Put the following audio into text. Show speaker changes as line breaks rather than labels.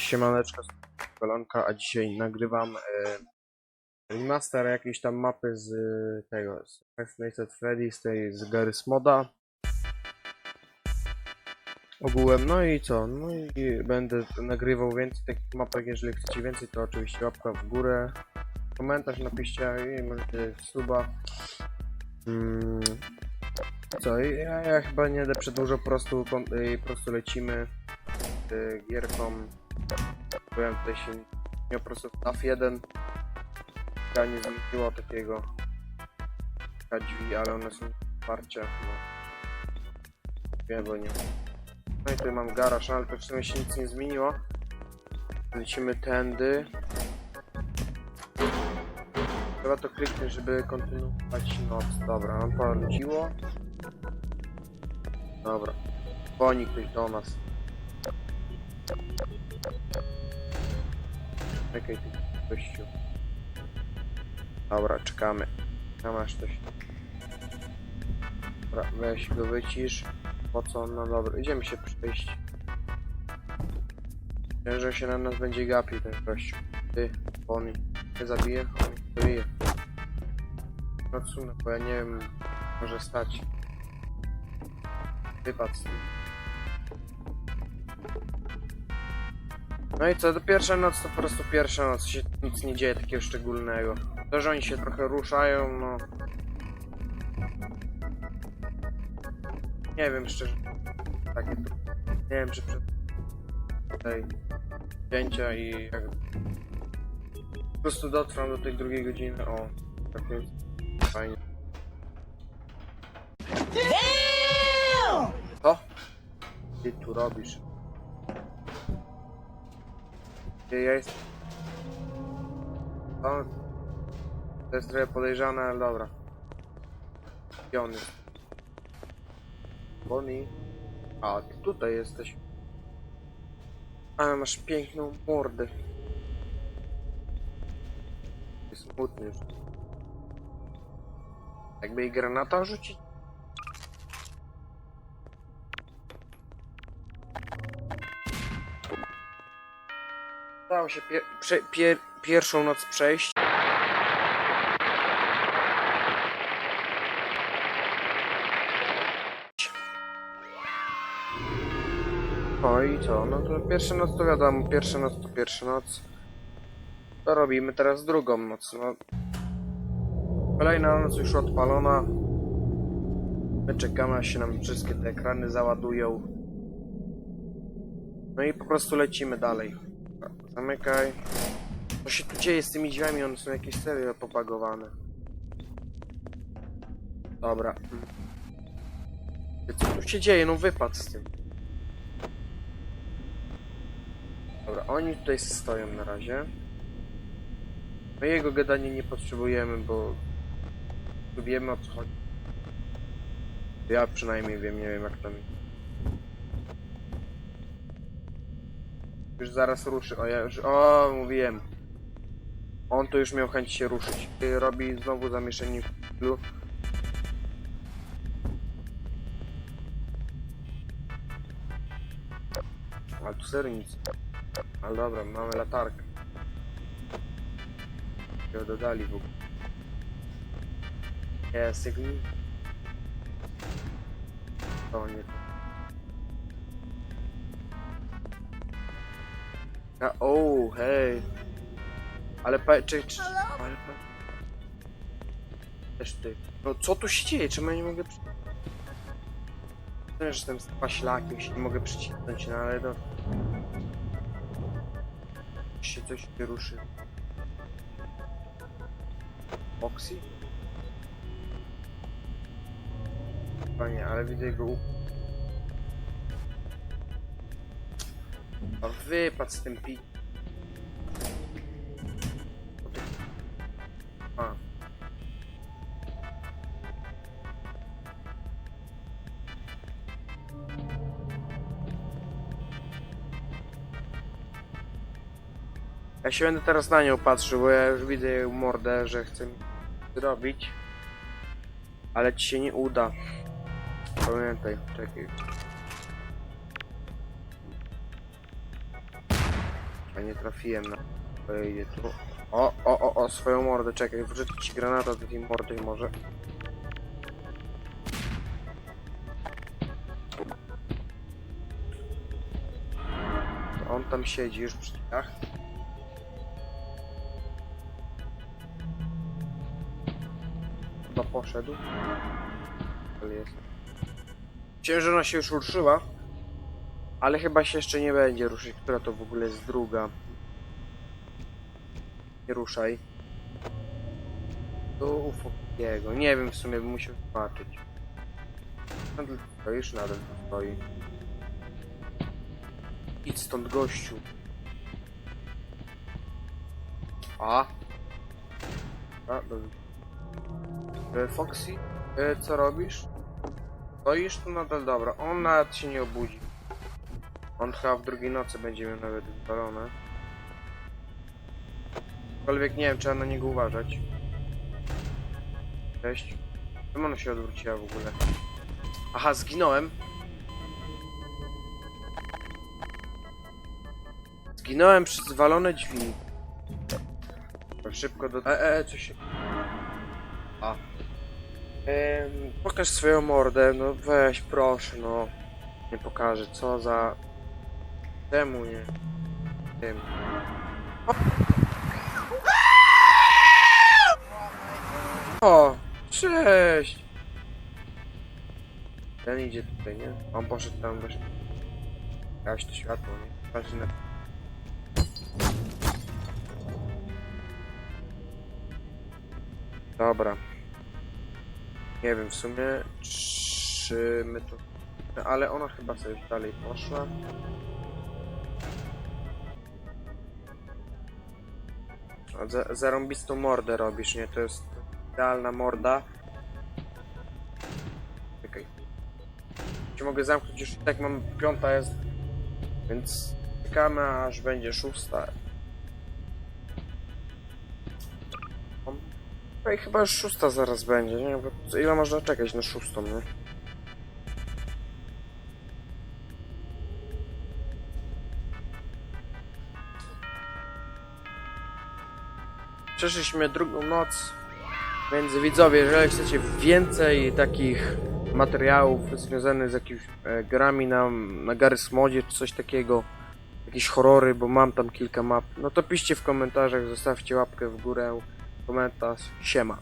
Siemaneczko, Kolonka, a dzisiaj nagrywam e, remaster jakiejś tam mapy z e, tego, z Five Freddy, z tej, z Garry's Moda. Ogółem, no i co, no i będę nagrywał więcej takich mapek, jeżeli chcecie więcej, to oczywiście łapka w górę, komentarz napiszcie i możecie suba. Mm, co, ja, ja chyba nie będę przedłużał, po prostu, y, po prostu lecimy y, gierką Byłem tutaj się miał po prostu FNAF 1 ja nie zmieniło takiego drzwi, ale one są otwarcia no. Wiem, bo nie No i tutaj mam garaż, ale to w sumie się nic nie zmieniło Lecimy tędy Trzeba to kliknąć, żeby kontynuować noc. Dobra, nam wróciło. Dobra. Dzwoni ktoś do nas. Czekaj ty gościu. Dobra, czekamy. Tam aż coś. Dobra, weź go wycisz. Po co? No dobra, idziemy się przejść. Że się na nas będzie gapił ten gościu. Ty, on nie zabije? On nie zabije. No cóż, bo ja nie wiem, może stać. Wypadł z tym. No i co, to pierwsza noc to po prostu pierwsza noc, się nic nie dzieje takiego szczególnego. To, że oni się trochę ruszają, no... Nie wiem szczerze, takie to... Nie wiem, czy przed... tej... zdjęcia i jak... Po prostu dotrwam do tej drugiej godziny, o... Tak jest. Fajnie. Co? Ty tu robisz? Ja jestem? O, to jest trochę podejrzane, ale dobra. Jest? Bonnie? A, ty tutaj jesteś. Ale masz piękną mordę. Jest smutny. Jakby jej granata rzucić? Udało się pie prze pier pierwszą noc przejść. No i co? No to pierwsza noc to wiadomo, pierwsza noc to pierwsza noc. To robimy teraz drugą noc. No. Kolejna noc już odpalona. My czekamy aż się nam wszystkie te ekrany załadują. No i po prostu lecimy dalej. Zamykaj. Co się tu dzieje z tymi drzwiami? One są jakieś serio popagowane. Dobra. Co tu się dzieje? No wypad z tym. Dobra, oni tutaj stoją na razie. My jego gadanie nie potrzebujemy, bo wiemy o co chodzi. Ja przynajmniej wiem, nie wiem jak tam Już zaraz ruszy. O, ja już. O, mówiłem. On to już miał chęć się ruszyć. Robi znowu zamieszanie w stylu. Ale tu serio nic. Ale dobra, mamy latarkę. Ją dodali w ogóle. Jest, jak. To nie to. A, o, hej. Ale pa, czy, czy, ale pa... Też ty. No co tu się dzieje? Czemu ja nie mogę że jestem z paślakiem, się nie mogę przycisnąć, no ale no... się coś się ruszy. Oxy? Chyba nie, ale widzę jego A wypadł z tym pi... A. Ja się będę teraz na nią patrzył, bo ja już widzę jej mordę, że chce mi zrobić. Ale ci się nie uda. Pamiętaj, czekaj. A nie trafiłem na... Wejdzie tu. O, o, o, o, swoją mordę, czekaj, wrzucę ci granata do tej mordy może. On tam siedzi już przy drzwiach. Chyba poszedł. Ale jest. Myślałem, że ona się już ruszyła. Ale chyba się jeszcze nie będzie ruszyć. Która to w ogóle jest druga? Nie ruszaj. Tu u Fokiego. Nie wiem w sumie, bym musiał zobaczyć. Nadal tu stoisz? Nadal stoi. Idź stąd gościu. A? A, dobrze. E, Foxy, e, co robisz? Stoisz tu nadal dobra. On nawet się nie obudzi. On chyba w drugiej nocy będzie miał nawet wypalone. Aczkolwiek nie wiem, trzeba na niego uważać. Cześć. Czemu ona się odwróciła w ogóle? Aha, zginąłem. Zginąłem przez zwalone drzwi. Szybko do... E, e, co się... A. Pokaż swoją mordę, no weź, proszę, no. Nie pokażę, co za... Temu nie. Tym. O! Cześć! Ten idzie tutaj, nie? On poszedł tam do... Gaś to światło, nie? Na... Dobra. Nie wiem w sumie, czy my tu... Ale ona chyba sobie dalej poszła. Za- Zarąbistą mordę robisz, nie? To jest idealna morda. Czekaj. Czy mogę zamknąć już tak mam piąta jest. Więc czekamy aż będzie szósta. No i chyba już szósta zaraz będzie, nie? Bo ile można czekać na szóstą, nie? Przeszliśmy drugą noc, więc widzowie, jeżeli chcecie więcej takich materiałów związanych z jakimiś e, grami na, na Garry's Modzie czy coś takiego, jakieś horrory, bo mam tam kilka map, no to piszcie w komentarzach, zostawcie łapkę w górę, komentarz, siema.